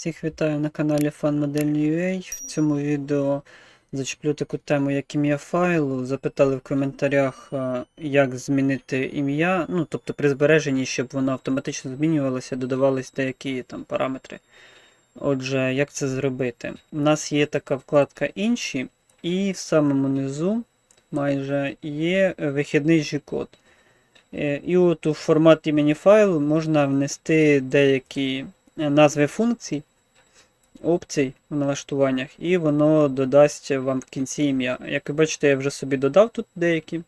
Всіх вітаю на каналі FanModel.ua. В цьому відео зачеплю таку тему, як ім'я файлу. Запитали в коментарях, е, як змінити ім'я, ну тобто при збереженні, щоб воно автоматично змінювалося, додавались деякі там параметри. Отже, як це зробити? У нас є така вкладка інші, і в самому низу майже є вихідний G-код. Е, І от у формат імені файлу можна внести деякі е, назви функцій, опцій в налаштуваннях, і воно додасть вам в кінці ім'я. Як ви бачите, я вже собі додав тут деякі.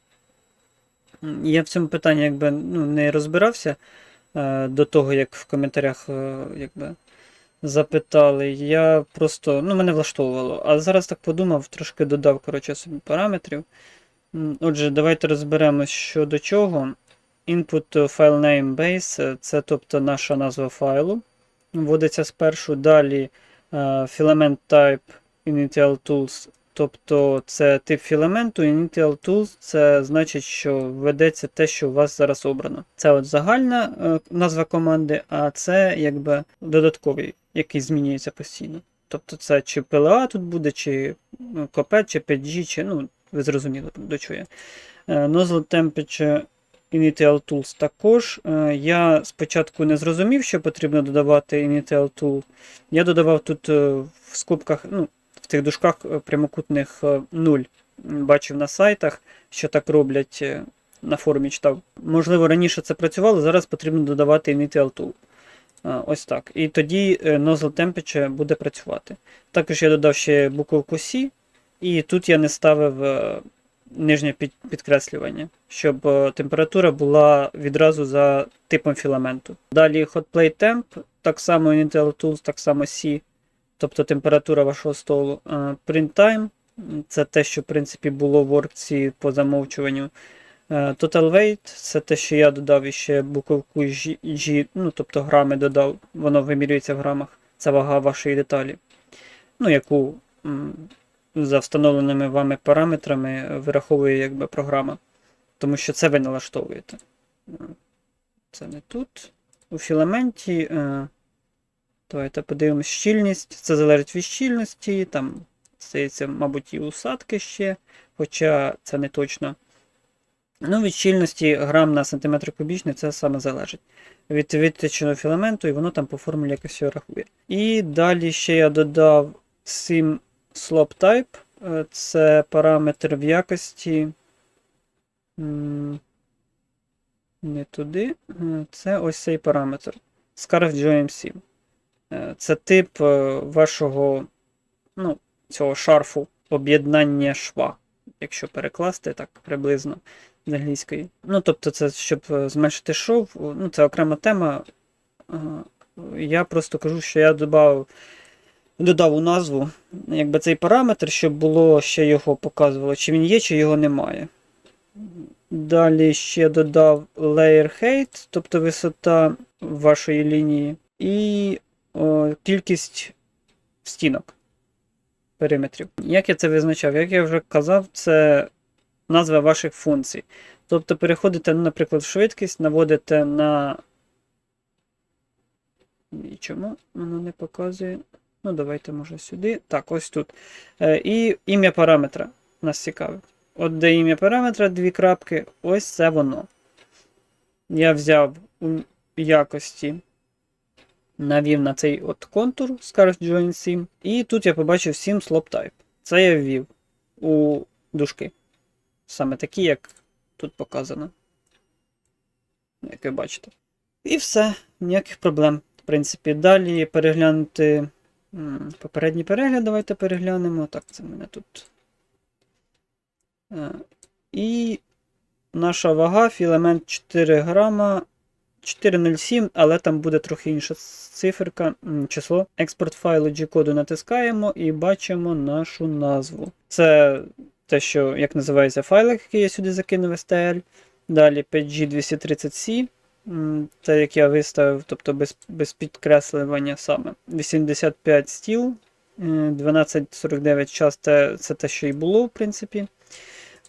Я в цьому питанні якби, ну, не розбирався е, до того, як в коментарях е, якби, запитали. Я просто ну, мене влаштовувало. А зараз так подумав, трошки додав коротше, собі параметрів. Отже, давайте розберемось що до чого. Input file name base це тобто наша назва файлу. Вводиться спершу. Далі filament type initial tools, тобто це тип філаменту. Initial tools це значить, що введеться те, що у вас зараз обрано. Це от загальна е, назва команди, а це якби додатковий, який змінюється постійно. Тобто це чи PLA тут буде, чи ну, Copet, чи 5G, чи ну, ви зрозуміли, до чого я. Е, Nozzle temperature Initial Tools також. Е, Я спочатку не зрозумів, що потрібно додавати Initial Tool. Я додавав тут е, в скобках, ну, в тих дужках е, прямокутних е, 0. Бачив на сайтах, що так роблять, на форумі читав. Можливо, раніше це працювало, зараз потрібно додавати Initial Tool. Ось так. І тоді Nozzle Temperature буде працювати. Також я додав ще буковку C, і тут я не ставив нижнє підкреслювання, щоб е, температура була відразу за типом філаменту. Далі Hot Plate Temp, так само Intel Tools, так само C, тобто температура вашого столу. Е, Print Time, це те, що в принципі було в воркці по замовчуванню. Е, Total Weight це те, що я додав іще буковку G, G, ну тобто грами додав, воно вимірюється в грамах. Це вага вашої деталі. Ну, яку за встановленими вами параметрами вираховує якби програма. Тому що це ви налаштовуєте. Це не тут. У філаменті. е, Давайте подивимось щільність. Це залежить від щільності. Там стається, мабуть, і усадки ще, хоча це не точно. Ну, від щільності грам на сантиметр кубічний це саме залежить. Від відточеного філаменту, і воно там по формулі якось все рахує. І далі ще я додав sim slope type. Е, Це параметр в якості. Не туди. Е, Це ось цей параметр. Scarf GMC. Е, Це тип вашого ну, цього шарфу об'єднання шва, якщо перекласти так приблизно з англійської. Ну, тобто, це щоб зменшити шов, ну, це окрема тема. Я просто кажу, що я додав, додав у назву якби цей параметр, щоб було ще його показувало, чи він є, чи його немає. Далі ще додав layer height, тобто висота вашої лінії, і о, кількість стінок периметрів. Як я це визначав? Як я вже казав, це назва ваших функцій. Тобто переходите, ну, наприклад, в швидкість, наводите на. І чому воно не показує? Ну, давайте, може, сюди. Так, ось тут. Е, і ім'я параметра нас цікавить. От де ім'я параметра, дві крапки, ось це воно. Я взяв у якості, навів на цей от контур Scarf Join 7. І тут я побачив 7 slope type. Це я ввів у дужки. Саме такі, як тут показано. Як ви бачите. І все, ніяких проблем. В принципі, далі переглянути попередній перегляд. Давайте переглянемо. Так, це в мене тут. Е, І наша вага, філамент 4 грама. 407, але там буде трохи інша циферка, число. Експорт файлу G-коду натискаємо і бачимо нашу назву. Це те, що як називається файлик, який я сюди закинув STL. Далі 5G230C. Це як я виставив, тобто без, без підкреслювання саме. 85 стіл. е, 1249 час це, це те, що і було, в принципі.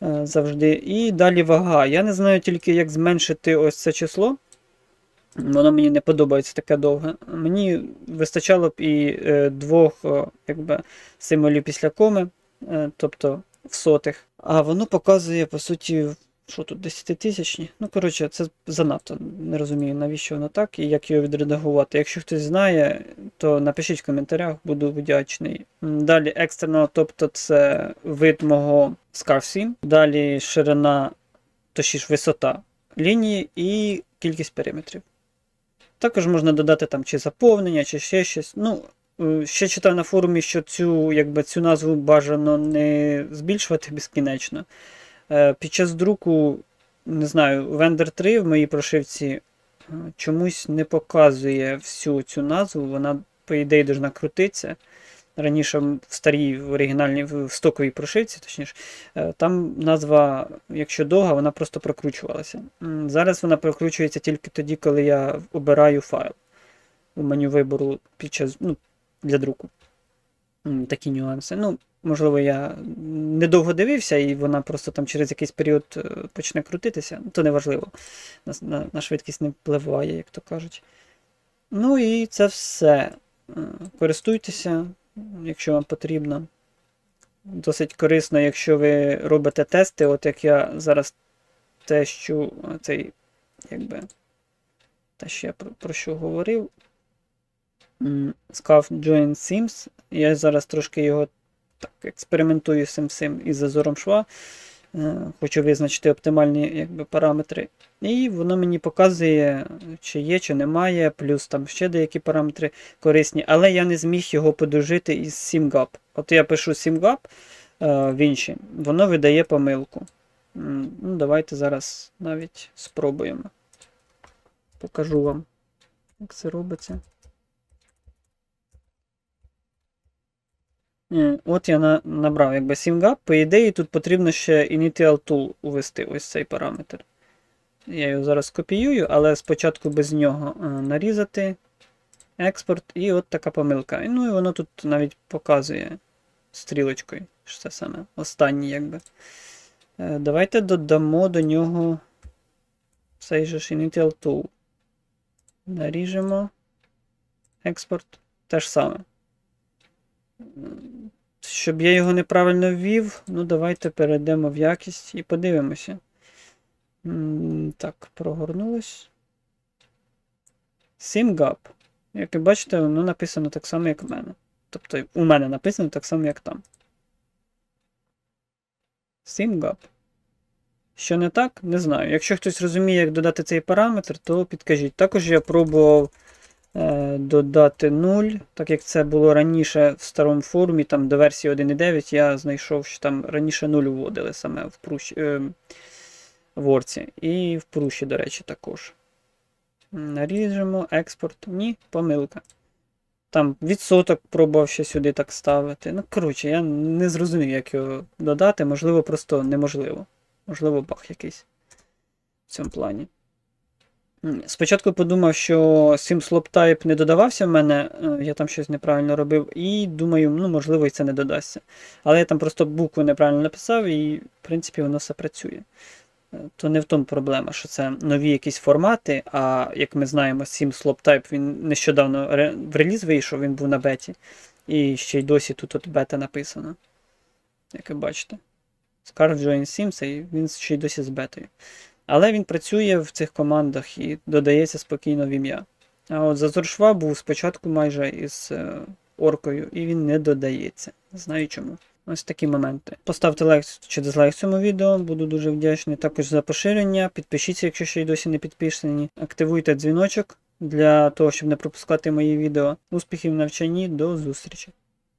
е, Завжди. І далі вага. Я не знаю тільки, як зменшити ось це число. Воно мені не подобається таке довге. Мені вистачало б і е, двох якби, символів після коми, е, тобто в сотих. А воно показує, по суті, що тут, 10 тисячні. Ну, коротше, це занадто. Не розумію, навіщо воно так і як його відредагувати. Якщо хтось знає, то напишіть в коментарях, буду вдячний. Далі екстерно, тобто це вид мого Scarf 7. Далі ширина, точніше висота лінії і кількість периметрів. Також можна додати там чи заповнення, чи ще щось. Ну, е, ще читав на форумі, що цю, якби, цю назву бажано не збільшувати безкінечно. Е, Під час друку, не знаю, Vendor 3 в моїй прошивці е, чомусь не показує всю цю назву. Вона, по ідеї, должна крутитися. Раніше в старій в оригінальній в стоковій прошивці, точніше, е, там назва, якщо довга, вона просто прокручувалася. Зараз вона прокручується тільки тоді, коли я обираю файл у меню вибору під час ну, для друку. Такі нюанси. Ну, можливо, я недовго дивився, і вона просто там через якийсь період е, почне крутитися. То не важливо. На, на, на швидкість не впливає, як то кажуть. Ну і це все. Е, Користуйтеся, якщо вам потрібно. Досить корисно, якщо ви робите тести, от як я зараз тещу е, цей, якби, те, що я про, про що говорив. Scaf Join Sims. Я зараз трошки його так експериментую з цим із зазором шва. Е, Хочу визначити оптимальні якби, параметри. І воно мені показує, чи є, чи немає, плюс там ще деякі параметри корисні, але я не зміг його подружити із SimGap. От я пишу SimGap е, в інші, воно видає помилку. Ну, давайте зараз навіть спробуємо. Покажу вам, як це робиться. От я на, набрав якби SimGap. По ідеї, тут потрібно ще Initial Tool увести ось цей параметр. Я його зараз копіюю, але спочатку без нього е, нарізати. Експорт, і от така помилка. Ну і воно тут навіть показує стрілочкою, що це саме останній, якби. Е, Давайте додамо до нього цей же Initial Tool. Наріжемо. Експорт. Те ж саме. Щоб я його неправильно ввів, ну давайте перейдемо в якість і подивимося. Так, прогорнулось. SimGap. Як ви бачите, воно написано так само, як у мене. Тобто у мене написано так само, як там. SimGap. Що не так, не знаю. Якщо хтось розуміє, як додати цей параметр, то підкажіть. Також я пробував додати 0, так як це було раніше в старому форумі, там до версії 1.9 я знайшов, що там раніше 0 вводили саме в прущ, е, в Орці. І в пруші, до речі, також. Наріжемо, експорт. Ні, помилка. Там відсоток пробував ще сюди так ставити. Ну, коротше, я не зрозумів, як його додати. Можливо, просто неможливо. Можливо, баг якийсь в цьому плані. Спочатку подумав, що SimSlop Type не додавався в мене, е, я там щось неправильно робив, і думаю, ну, можливо, і це не додасться. Але я там просто букву неправильно написав, і, в принципі, воно все працює. Е, То не в тому проблема, що це нові якісь формати, а як ми знаємо, SimSlop Type він нещодавно в реліз вийшов, він був на беті. І ще й досі тут от бета написано. Як ви бачите. Scarf Join Sims, і він ще й досі з бетою. Але він працює в цих командах і додається спокійно в ім'я. А от зазор шва був спочатку майже із е, оркою, і він не додається. Не знаю чому. Ось такі моменти. Поставте лайк чи дизлайк цьому відео, буду дуже вдячний. Також за поширення. Підпишіться, якщо ще й досі не підписані. Активуйте дзвіночок для того, щоб не пропускати мої відео. Успіхів в навчанні, до зустрічі!